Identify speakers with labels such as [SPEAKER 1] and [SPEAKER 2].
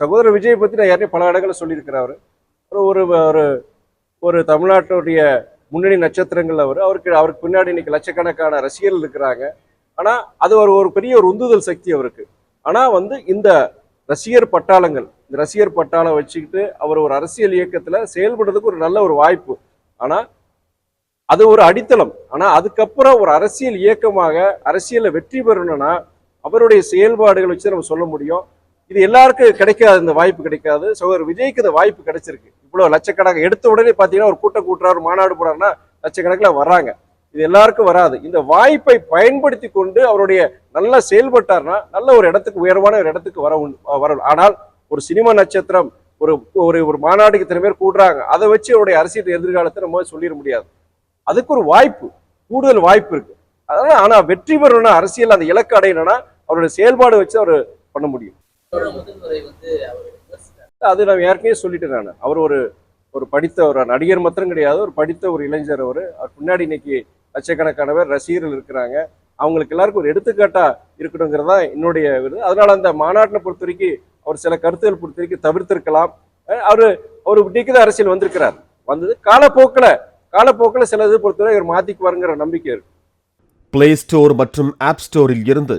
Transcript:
[SPEAKER 1] சகோதரர் விஜய் பற்றி நான் ஏற்கனவே பல இடங்களில் சொல்லியிருக்கிறேன் அவர். ஒரு ஒரு ஒரு தமிழ்நாட்டுடைய முன்னணி நட்சத்திரங்கள் அவர். அவருக்கு அவருக்கு பின்னாடி இன்னைக்கு லட்சக்கணக்கான ரசிகர்கள் இருக்கிறாங்க. ஆனால் அது ஒரு ஒரு பெரிய ஒரு உந்துதல் சக்தி அவருக்கு. ஆனால் வந்து இந்த ரசிகர் பட்டாளங்கள் இந்த ரசிகர் பட்டாளம் வச்சுக்கிட்டு அவர் ஒரு அரசியல் இயக்கத்தில் செயல்படுறதுக்கு ஒரு நல்ல ஒரு வாய்ப்பு. ஆனால் அது ஒரு அடித்தளம். ஆனால் அதுக்கப்புறம் ஒரு அரசியல் இயக்கமாக அரசியலில் வெற்றி பெறணும்னா அவருடைய செயல்பாடுகள் வச்சு நம்ம சொல்ல முடியும். இது எல்லாருக்கும் கிடைக்காது இந்த வாய்ப்பு கிடைக்காது. சகோதரர் விஜய்க்கு இந்த வாய்ப்பு கிடைச்சிருக்கு. இவ்வளவு லட்சக்கணக்கு எடுத்த உடனே பாத்தீங்கன்னா ஒரு கூட்டம் கூட்டுறாரு மாநாடு போறாருன்னா லட்சக்கணக்கில் வர்றாங்க. இது எல்லாருக்கும் வராது. இந்த வாய்ப்பை பயன்படுத்தி கொண்டு அவருடைய நல்லா செயல்பட்டார்னா நல்ல ஒரு இடத்துக்கு உயர்வான ஒரு இடத்துக்கு வர வரும் ஆனால் ஒரு சினிமா நட்சத்திரம் ஒரு ஒரு ஒரு மாநாடுக்கு இத்தனை பேர் கூடுறாங்க. அதை வச்சு அவருடைய அரசியல் எதிர்காலத்தை நம்ம சொல்லிட முடியாது. அதுக்கு ஒரு வாய்ப்பு கூடுதல் வாய்ப்பு இருக்கு. அதனால ஆனா வெற்றி பெறணும்னா அரசியல் அந்த இலக்கு அடையணும்னா அவருடைய செயல்பாடு வச்சு அவர் பண்ண முடியும். அது நான் ஏற்கனவே சொல்லிட்டேன் நான். அவர் ஒரு ஒரு படித்த ஒரு நடிகர் மாத்திரம் கிடையாது. ஒரு படித்த ஒரு இளைஞர் அவர். அவர் பின்னாடி இன்னைக்கு லட்சக்கணக்கான பேர் ரசிகர்கள் இருக்கிறாங்க. அவங்களுக்கு எல்லாருக்கும் ஒரு எடுத்துக்காட்டா இருக்கணுங்கிறது தான் என்னுடைய விருது அதனால அந்த மாநாட்டில் பொறுத்த வரைக்கும் அவர் சில கருத்துக்கள் பொறுத்த வரைக்கும் தவிர்த்திருக்கலாம். அவரு அவர் இன்னைக்கு தான் அரசியல் வந்திருக்கிறார். வந்தது காலப்போக்கில். காலப்போக்கில் சில இது பொறுத்தவரை இவர் மாத்திக்குவாருங்கிற நம்பிக்கை இருக்கு.
[SPEAKER 2] பிளே ஸ்டோர் மற்றும் ஆப் ஸ்டோரில் இருந்து